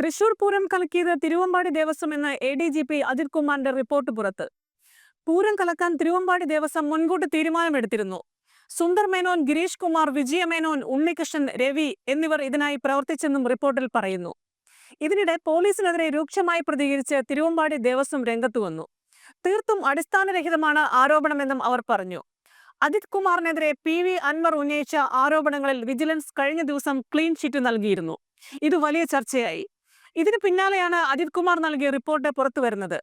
തൃശൂർ പൂരം കലക്കിയത് തിരുവമ്പാടി ദേവസ്വം എന്ന് A D G P Ajith കുമാറിന്റെ report പുറത്ത്. പൂരം കലക്കാൻ തിരുവമ്പാടി ദേവസ്വം മുൻകൂട്ടി തീരുമാനമെടുത്തിരുന്നു. സുന്ദർ മേനോൻ ഗിരീഷ് കുമാർ വിജയ മേനോൻ ഉണ്ണികൃഷ്ണൻ രവി എന്നിവർ ഇതിനായി പ്രവർത്തിച്ചെന്നും റിപ്പോർട്ടിൽ പറയുന്നു. ഇതിനിടെ പോലീസിനെതിരെ രൂക്ഷമായി പ്രതികരിച്ച് തിരുവമ്പാടി ദേവസ്വം രംഗത്തു വന്നു. തീർത്തും അടിസ്ഥാനരഹിതമാണ് ആരോപണമെന്നും അവർ പറഞ്ഞു. അജിത് കുമാറിനെതിരെ പി വി അൻവർ ഉന്നയിച്ച ആരോപണങ്ങളിൽ വിജിലൻസ് കഴിഞ്ഞ ദിവസം ക്ലീൻ ഷീറ്റ് നൽകിയിരുന്നു. ഇത് വലിയ ചർച്ചയായി. ഇതിന് പിന്നാലെയാണ് അജിത് കുമാർ നൽകിയ റിപ്പോർട്ട് പുറത്തു വരുന്നത്.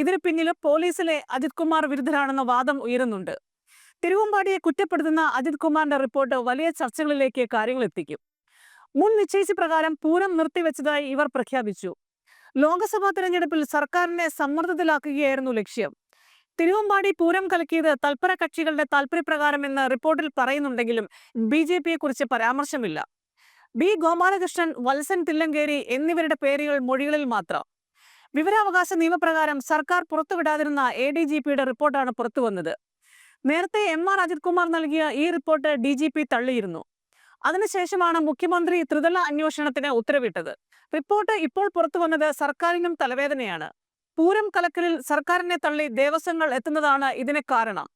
ഇതിന് പിന്നിൽ പോലീസിലെ അജിത് കുമാർ വിരുദ്ധരാണെന്ന വാദം ഉയരുന്നുണ്ട്. തിരുവമ്പാടിയെ കുറ്റപ്പെടുത്തുന്ന അജിത് കുമാറിന്റെ റിപ്പോർട്ട് വലിയ ചർച്ചകളിലേക്ക് കാര്യങ്ങൾ എത്തിക്കും. മുൻ നിശ്ചയിച്ച പ്രകാരം പൂരം നിർത്തിവെച്ചതായി ഇവർ പ്രഖ്യാപിച്ചു. ലോക്സഭാ തെരഞ്ഞെടുപ്പിൽ സർക്കാരിനെ സമ്മർദ്ദത്തിലാക്കുകയായിരുന്നു ലക്ഷ്യം. തിരുവമ്പാടി പൂരം കലക്കിയത് തൽപര കക്ഷികളുടെ താൽപര്യപ്രകാരമെന്ന് റിപ്പോർട്ടിൽ പറയുന്നുണ്ടെങ്കിലും ബി ജെ പിയെ കുറിച്ച് പരാമർശമില്ല. ബി ഗോപാലകൃഷ്ണൻ വത്സൻ തില്ലങ്കേരി എന്നിവരുടെ പേരുകൾ മൊഴികളിൽ മാത്രം. വിവരാവകാശ നിയമപ്രകാരം സർക്കാർ പുറത്തുവിടാതിരുന്ന എ ഡി ജി പിയുടെ റിപ്പോർട്ടാണ് പുറത്തുവന്നത്. നേരത്തെ എം ആർ അജിത് കുമാർ നൽകിയ ഈ റിപ്പോർട്ട് ഡി ജി പി തള്ളിയിരുന്നു. അതിനുശേഷമാണ് മുഖ്യമന്ത്രി ത്രിതല അന്വേഷണത്തിന് ഉത്തരവിട്ടത്. റിപ്പോർട്ട് ഇപ്പോൾ പുറത്തു വന്നത് സർക്കാരിനും തലവേദനയാണ്. പൂരം കലക്കലിൽ സർക്കാരിനെ തള്ളി ദേവസ്വങ്ങൾ എത്തുന്നതാണ് ഇതിന് കാരണം.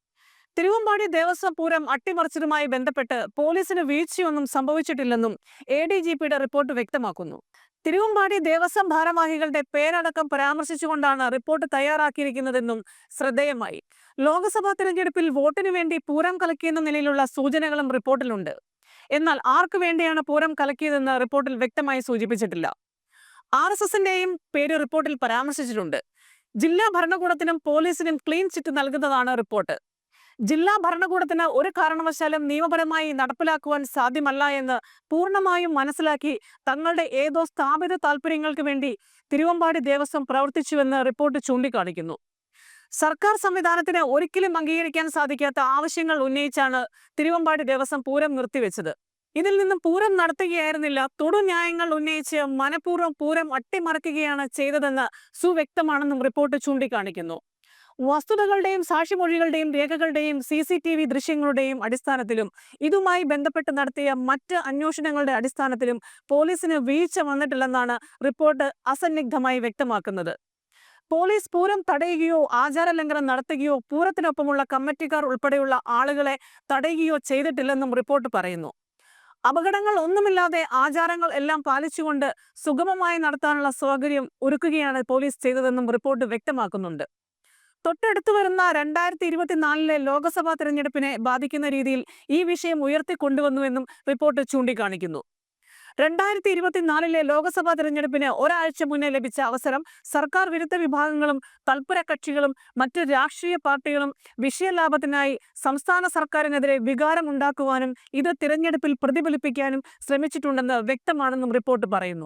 തിരുവമ്പാടി ദേവസ്വം പൂരം അട്ടിമറിച്ചതുമായി ബന്ധപ്പെട്ട് പോലീസിന് വീഴ്ചയൊന്നും സംഭവിച്ചിട്ടില്ലെന്നും എ ഡി ജി പിയുടെ റിപ്പോർട്ട് വ്യക്തമാക്കുന്നു. തിരുവമ്പാടി ദേവസ്വം ഭാരവാഹികളുടെ പേരടക്കം പരാമർശിച്ചുകൊണ്ടാണ് റിപ്പോർട്ട് തയ്യാറാക്കിയിരിക്കുന്നതെന്നും ശ്രദ്ധേയമായി. ലോക്സഭാ തിരഞ്ഞെടുപ്പിൽ വോട്ടിനു വേണ്ടി പൂരം കലക്കിയെന്ന നിലയിലുള്ള സൂചനകളും റിപ്പോർട്ടിലുണ്ട്. എന്നാൽ ആർക്കു വേണ്ടിയാണ് പൂരം കലക്കിയതെന്ന് റിപ്പോർട്ടിൽ വ്യക്തമായി സൂചിപ്പിച്ചിട്ടില്ല. ആർ എസ് എസിന്റെയും പേര് റിപ്പോർട്ടിൽ പരാമർശിച്ചിട്ടുണ്ട്. ജില്ലാ ഭരണകൂടത്തിനും പോലീസിനും ക്ലീൻ ചിറ്റ് നൽകുന്നതാണ് റിപ്പോർട്ട്. ജില്ലാ ഭരണകൂടത്തിന് ഒരു കാരണവശാലും നിയമപരമായി നടപ്പിലാക്കുവാൻ സാധ്യമല്ല എന്ന് പൂർണമായും മനസ്സിലാക്കി തങ്ങളുടെ ഏതോ സ്ഥാപിത താല്പര്യങ്ങൾക്ക് വേണ്ടി തിരുവമ്പാടി ദേവസ്വം പ്രവർത്തിച്ചുവെന്ന് റിപ്പോർട്ട് ചൂണ്ടിക്കാണിക്കുന്നു. സർക്കാർ സംവിധാനത്തിന് ഒരിക്കലും അംഗീകരിക്കാൻ സാധിക്കാത്ത ആവശ്യങ്ങൾ ഉന്നയിച്ചാണ് തിരുവമ്പാടി ദേവസ്വം പൂരം നിർത്തിവെച്ചത്. ഇതിൽ നിന്നും പൂരം നടത്തുകയായിരുന്നില്ല തൊടു ന്യായങ്ങൾ ഉന്നയിച്ച് മനഃപൂർവം പൂരം അട്ടിമറിക്കുകയാണ് ചെയ്തതെന്ന് സുവ്യക്തമാണെന്നും റിപ്പോർട്ട് ചൂണ്ടിക്കാണിക്കുന്നു. വസ്തുതകളുടെയും സാക്ഷിമൊഴികളുടെയും രേഖകളുടെയും സി സി ടി വി ദൃശ്യങ്ങളുടെയും അടിസ്ഥാനത്തിലും ഇതുമായി ബന്ധപ്പെട്ട് നടത്തിയ മറ്റ് അന്വേഷണങ്ങളുടെ അടിസ്ഥാനത്തിലും പോലീസിന് വീഴ്ച വന്നിട്ടില്ലെന്നാണ് റിപ്പോർട്ട് അസന്നിഗ്ധമായി വ്യക്തമാക്കുന്നത്. പോലീസ് പൂരം തടയുകയോ ആചാരലംഘനം നടത്തുകയോ പൂരത്തിനൊപ്പമുള്ള കമ്മിറ്റിക്കാർ ഉൾപ്പെടെയുള്ള ആളുകളെ തടയുകയോ ചെയ്തിട്ടില്ലെന്നും റിപ്പോർട്ട് പറയുന്നു. അപകടങ്ങൾ ഒന്നുമില്ലാതെ ആചാരങ്ങൾ എല്ലാം പാലിച്ചുകൊണ്ട് സുഗമമായി നടത്താനുള്ള സൗകര്യം ഒരുക്കുകയാണ് പോലീസ് ചെയ്തതെന്നും റിപ്പോർട്ട് വ്യക്തമാക്കുന്നുണ്ട്. തൊട്ടടുത്തു വരുന്ന രണ്ടായിരത്തി ഇരുപത്തിനാലിലെ ലോക്സഭാ തെരഞ്ഞെടുപ്പിനെ ബാധിക്കുന്ന രീതിയിൽ ഈ വിഷയം ഉയർത്തിക്കൊണ്ടുവന്നുവെന്നും റിപ്പോർട്ട് ചൂണ്ടിക്കാണിക്കുന്നു. രണ്ടായിരത്തി ഇരുപത്തിനാലിലെ ലോക്സഭാ തെരഞ്ഞെടുപ്പിന് ഒരാഴ്ച മുന്നേ ലഭിച്ച അവസരം സർക്കാർ വിരുദ്ധ വിഭാഗങ്ങളും തൽപര കക്ഷികളും മറ്റ് രാഷ്ട്രീയ പാർട്ടികളും വിഷയലാഭത്തിനായി സംസ്ഥാന സർക്കാരിനെതിരെ വികാരം ഉണ്ടാക്കുവാനും ഇത് തിരഞ്ഞെടുപ്പിൽ പ്രതിഫലിപ്പിക്കാനും ശ്രമിച്ചിട്ടുണ്ടെന്ന് വ്യക്തമാണെന്നും റിപ്പോർട്ട് പറയുന്നു.